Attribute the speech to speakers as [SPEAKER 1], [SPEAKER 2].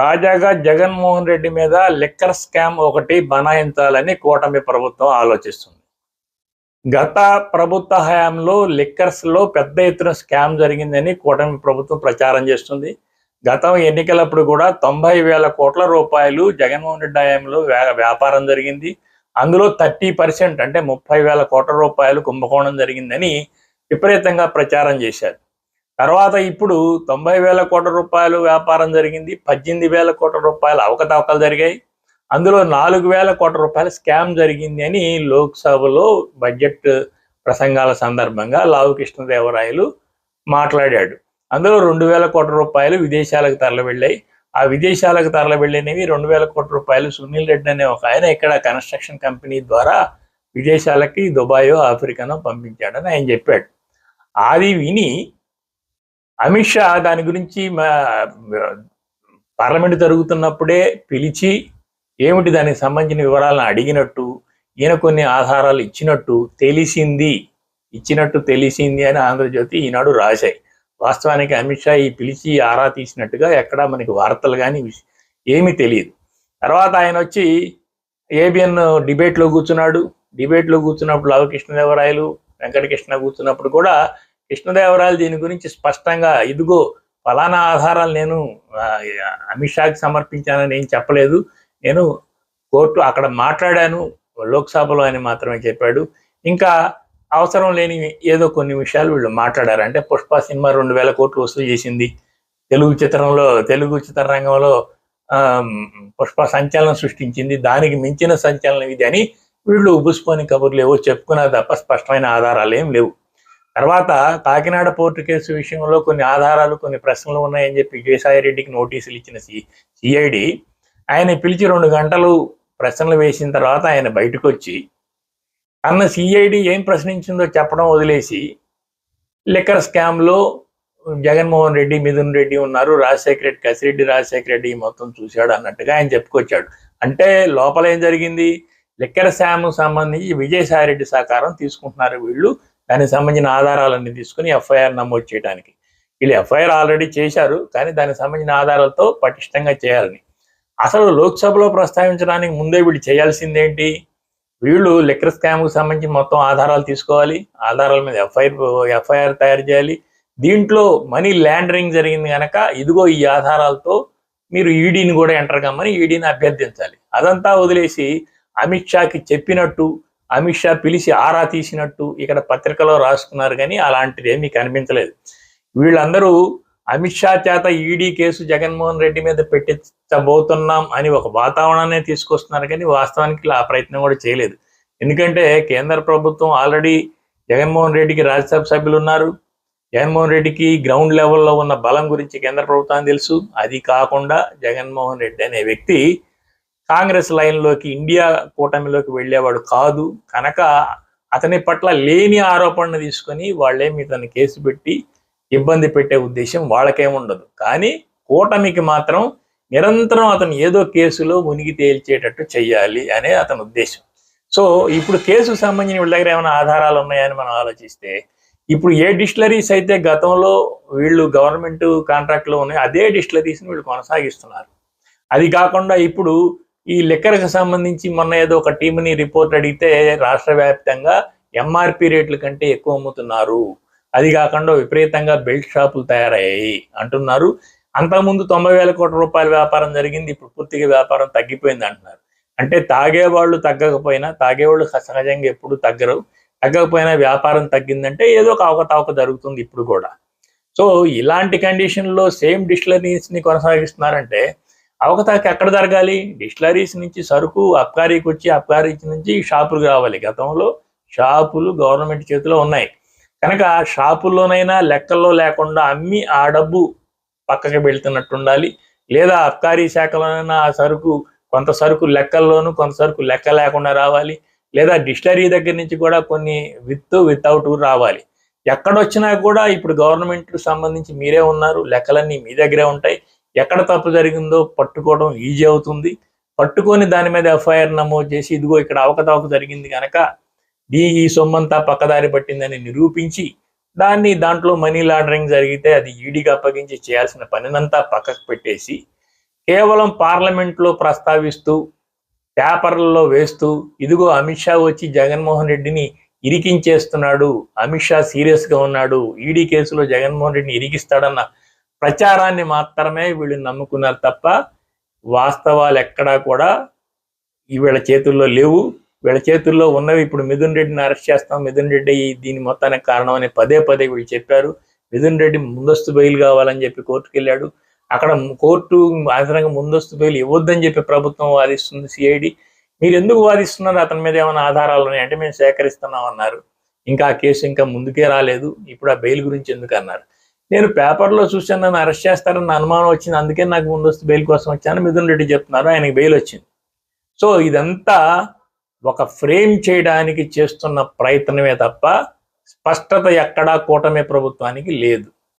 [SPEAKER 1] తాజాగా జగన్మోహన్ రెడ్డి మీద liquor scam ఒకటి బనాయించాలని కూటమి ప్రభుత్వం ఆలోచిస్తుంది. గత ప్రభుత్వ హయాంలో లిక్కర్స్లో పెద్ద ఎత్తున స్కామ్ జరిగిందని కూటమి ప్రభుత్వం ప్రచారం చేస్తుంది. గతం ఎన్నికలప్పుడు కూడా తొంభై వేల కోట్ల రూపాయలు జగన్మోహన్ రెడ్డి హయాంలో వ్యాపారం జరిగింది. అందులో థర్టీ పర్సెంట్ అంటే ముప్పై వేల కోట్ల రూపాయలు కుంభకోణం జరిగిందని విపరీతంగా ప్రచారం చేశారు. తర్వాత ఇప్పుడు తొంభై వేల కోట్ల రూపాయలు వ్యాపారం జరిగింది పద్దెనిమిది వేల కోట్ల రూపాయలు అవకతవకలు జరిగాయి. అందులో నాలుగు వేల కోట్ల రూపాయల స్కామ్ జరిగింది అని లోక్సభలో బడ్జెట్ ప్రసంగాల సందర్భంగా లావు కృష్ణదేవరాయలు మాట్లాడాడు. అందులో రెండు వేల కోట్ల రూపాయలు విదేశాలకు తరలివెళ్ళాయి. ఆ విదేశాలకు తరలివెళ్ళినవి రెండు వేల కోట్ల రూపాయలు సునీల్ రెడ్డి అనే ఒక ఆయన ఇక్కడ కన్స్ట్రక్షన్ కంపెనీ ద్వారా విదేశాలకి దుబాయో ఆఫ్రికానో పంపించాడని ఆయన చెప్పాడు. అది విని అమిత్ షా దాని గురించి మా- పార్లమెంట్ జరుగుతున్నప్పుడే పిలిచి ఏమిటి దానికి సంబంధించిన వివరాలను అడిగినట్టు ఈయన కొన్ని ఆధారాలు ఇచ్చినట్టు తెలిసింది. ఇచ్చినట్టు తెలిసింది అని ఆంధ్రజ్యోతి ఈనాడు రాశాయి. వాస్తవానికి అమిత్ షా ఈ పిలిచి ఆరా తీసినట్టుగా ఎక్కడా మనకి వార్తలు కానీ ఏమీ తెలియదు. తర్వాత ఆయన వచ్చి ఏబిఎన్ డిబేట్లో కూర్చున్నాడు. డిబేట్లో కూర్చున్నప్పుడు లవకృష్ణదేవరాయలు వెంకటకృష్ణ కూర్చున్నప్పుడు కూడా కృష్ణదేవరాయలు దీని గురించి స్పష్టంగా ఇదిగో ఫలానా ఆధారాలు నేను అమిత్ షాకి సమర్పించానని ఏం చెప్పలేదు. నేను కోర్టు అక్కడ మాట్లాడాను లోక్సభలో అని మాత్రమే చెప్పాడు. ఇంకా అవసరం లేని ఏదో కొన్ని విషయాలు వీళ్ళు మాట్లాడారు. అంటే పుష్ప సినిమా రెండు వేల కోట్లు వసూలు చేసింది. తెలుగు చిత్రంలో తెలుగు చిత్రరంగంలో రంగంలో పుష్ప సంచలనం సృష్టించింది. దానికి మించిన సంచలనం ఇది అని వీళ్ళు ఉబుసుకొని కబుర్లు ఏవో చెప్పుకున్నారు తప్ప స్పష్టమైన ఆధారాలు ఏం లేవు. తర్వాత కాకినాడ పోర్టు కేసు విషయంలో కొన్ని ఆధారాలు కొన్ని ప్రశ్నలు ఉన్నాయని చెప్పి విజయసాయి రెడ్డికి నోటీసులు ఇచ్చిన సి సిఐడి ఆయన పిలిచి రెండు గంటలు ప్రశ్నలు వేసిన తర్వాత ఆయన బయటకు వచ్చి అన్న సిఐడి ఏం ప్రశ్నించిందో చెప్పడం వదిలేసి లిక్కర్ స్కామ్లో జగన్మోహన్ రెడ్డి మిథున్ రెడ్డి ఉన్నారు రాజశేఖర రెడ్డి కసిరెడ్డి రాజశేఖర రెడ్డి మొత్తం చూశాడు అన్నట్టుగా ఆయన చెప్పుకొచ్చాడు. అంటే లోపల ఏం జరిగింది? లిక్కర్ స్కామ్ సంబంధించి విజయసాయి రెడ్డి సహకారం తీసుకుంటున్నారు వీళ్ళు. దానికి సంబంధించిన ఆధారాలన్నీ తీసుకుని ఎఫ్ఐఆర్ నమోదు చేయడానికి. వీళ్ళు ఎఫ్ఐఆర్ ఆల్రెడీ చేశారు కానీ దానికి సంబంధించిన ఆధారాలతో పటిష్టంగా చేయాలని. అసలు లోక్సభలో ప్రస్తావించడానికి ముందే వీళ్ళు చేయాల్సిందేంటి? వీళ్ళు లిక్కర్ స్కామ్కు సంబంధించి మొత్తం ఆధారాలు తీసుకోవాలి ఆధారాల మీద ఎఫ్ఐఆర్ ఎఫ్ఐఆర్ తయారు చేయాలి. దీంట్లో మనీ ల్యాండరింగ్ జరిగింది కనుక ఇదిగో ఈ ఆధారాలతో మీరు ఈడీని కూడా ఎంటర్ కమ్మని ఈడీని అభ్యర్థించాలి. అదంతా వదిలేసి అమిత్ షాకి చెప్పినట్టు అమిత్ షా పిలిచి ఆరా తీసినట్టు ఇక్కడ పత్రికలో రాసుకున్నారు కానీ అలాంటిది ఏమీ కనిపించలేదు. వీళ్ళందరూ అమిత్ షా చేత ఈడీ కేసు జగన్మోహన్ రెడ్డి మీద పెట్టించబోతున్నాం అని ఒక వాతావరణాన్ని తీసుకొస్తున్నారు కానీ వాస్తవానికి ఆ ప్రయత్నం కూడా చేయలేదు. ఎందుకంటే కేంద్ర ప్రభుత్వం ఆల్రెడీ జగన్మోహన్ రెడ్డికి రాజ్యసభ సభ్యులు ఉన్నారు. జగన్మోహన్ రెడ్డికి గ్రౌండ్ లెవెల్లో ఉన్న బలం గురించి కేంద్ర ప్రభుత్వానికి తెలుసు. అది కాకుండా జగన్మోహన్ రెడ్డి అనే వ్యక్తి కాంగ్రెస్ లైన్లోకి ఇండియా కూటమిలోకి వెళ్ళేవాడు కాదు. కనుక అతని పట్ల లేని ఆరోపణను తీసుకొని వాళ్ళేమి ఇతను కేసు పెట్టి ఇబ్బంది పెట్టే ఉద్దేశం వాళ్ళకేముండదు కానీ కూటమికి మాత్రం నిరంతరం అతను ఏదో కేసులో మునిగి తేల్చేటట్టు చెయ్యాలి అనే అతని ఉద్దేశం. సో ఇప్పుడు కేసుకు సంబంధించిన వీళ్ళ దగ్గర ఏమైనా ఆధారాలు ఉన్నాయని మనం ఆలోచిస్తే ఇప్పుడు ఏ డిస్టిలరీస్ అయితే గతంలో వీళ్ళు గవర్నమెంట్ కాంట్రాక్ట్లో ఉన్నాయి అదే డిస్టిలరీస్ని వీళ్ళు కొనసాగిస్తున్నారు. అది కాకుండా ఇప్పుడు ఈ లిక్కర్కి సంబంధించి మొన్న ఏదో ఒక టీంని రిపోర్ట్ అడిగితే రాష్ట్ర వ్యాప్తంగా ఎంఆర్పి రేట్ల కంటే ఎక్కువ అమ్ముతున్నారు. అది కాకుండా విపరీతంగా బెల్ట్ షాపులు తయారయ్యాయి అంటున్నారు. అంతకుముందు తొంభై వేల కోట్ల రూపాయల వ్యాపారం జరిగింది ఇప్పుడు పూర్తిగా వ్యాపారం తగ్గిపోయింది అంటున్నారు. అంటే తాగేవాళ్ళు తగ్గకపోయినా తాగేవాళ్ళు సహజంగా ఎప్పుడు తగ్గరు. తగ్గకపోయినా వ్యాపారం తగ్గిందంటే ఏదో ఒక అవకతవక జరుగుతుంది ఇప్పుడు కూడా. సో ఇలాంటి కండిషన్లో సేమ్ డిస్టిలరీస్ని కొనసాగిస్తున్నారంటే అవకతవక ఎక్కడ జరగాలి? డిస్టిలరీస్ నుంచి సరుకు అబ్కారీకి వచ్చి అబ్కారీ నుంచి షాపులకు రావాలి. గతంలో షాపులు గవర్నమెంట్ చేతిలో ఉన్నాయి. కనుక షాపుల్లోనైనా లెక్కల్లో లేకుండా అమ్మి ఆ డబ్బు పక్కకి వెళ్తున్నట్టు ఉండాలి లేదా అబ్కారీ శాఖలోనైనా ఆ సరుకు కొంత సరుకు లెక్కల్లోనూ కొంత సరుకు లెక్క లేకుండా రావాలి. లేదా డిస్టరీ దగ్గర నుంచి కూడా కొన్ని విత్ వితౌట్ రావాలి. ఎక్కడొచ్చినా కూడా ఇప్పుడు గవర్నమెంట్ సంబంధించి మీరే ఉన్నారు. లెక్కలన్నీ మీ దగ్గరే ఉంటాయి. ఎక్కడ తప్పు జరిగిందో పట్టుకోవడం ఈజీ అవుతుంది. పట్టుకొని దాని మీద ఎఫ్ఐఆర్ నమోదు చేసి ఇదిగో ఇక్కడ అవకతవక జరిగింది కనుక దీ ఈ సొమ్మంతా పక్కదారి పట్టిందని నిరూపించి దాన్ని దాంట్లో మనీ లాండరింగ్ జరిగితే అది ఈడీకి అప్పగించి చేయాల్సిన పనినంతా పక్కకు పెట్టేసి కేవలం పార్లమెంట్లో ప్రస్తావిస్తూ పేపర్లలో వేస్తూ ఇదిగో అమిత్ షా వచ్చి జగన్మోహన్ రెడ్డిని ఇరికించేస్తున్నాడు అమిత్ షా సీరియస్గా ఉన్నాడు ఈడీ కేసులో జగన్మోహన్ రెడ్డిని ఇరికిస్తాడన్న ప్రచారాన్ని మాత్రమే వీళ్ళు నమ్ముకున్నారు తప్ప వాస్తవాలు ఎక్కడా కూడా వీళ్ళ చేతుల్లో లేవు. వీళ్ళ చేతుల్లో ఉన్నవి ఇప్పుడు మిథున్ రెడ్డిని అరెస్ట్ చేస్తాం. మిథున్ రెడ్డి దీని మొత్తానికి కారణం అని పదే పదే వీళ్ళు చెప్పారు. మిథున్ రెడ్డి ముందస్తు బెయిల్ కావాలని చెప్పి కోర్టుకు వెళ్ళాడు. అక్కడ కోర్టు అదనంగా ముందస్తు బెయిల్ ఇవ్వద్దని చెప్పి ప్రభుత్వం వాదిస్తుంది సిఐడి. మీరు ఎందుకు వాదిస్తున్నారు? అతని మీద ఏమైనా ఆధారాలు ఉన్నాయి? అంటే మేము సేకరిస్తున్నాం అన్నారు ఇంకా ఆ కేసు ఇంకా ముందుకే రాలేదు. ఇప్పుడు ఆ బెయిల్ గురించి ఎందుకు అన్నారు? నేను పేపర్లో చూశాను నన్ను అరెస్ట్ చేస్తారన్న అనుమానం వచ్చింది. అందుకే నాకు ముందస్తు బెయిల్ కోసం వచ్చాను. మిథున్ రెడ్డి చెప్తున్నారు ఆయనకి బెయిల్ వచ్చింది. సో ఇదంతా ఒక ఫ్రేమ్ చేయడానికి చేస్తున్న ప్రయత్నమే తప్ప స్పష్టత ఎక్కడా కూటమి ప్రభుత్వానికి లేదు.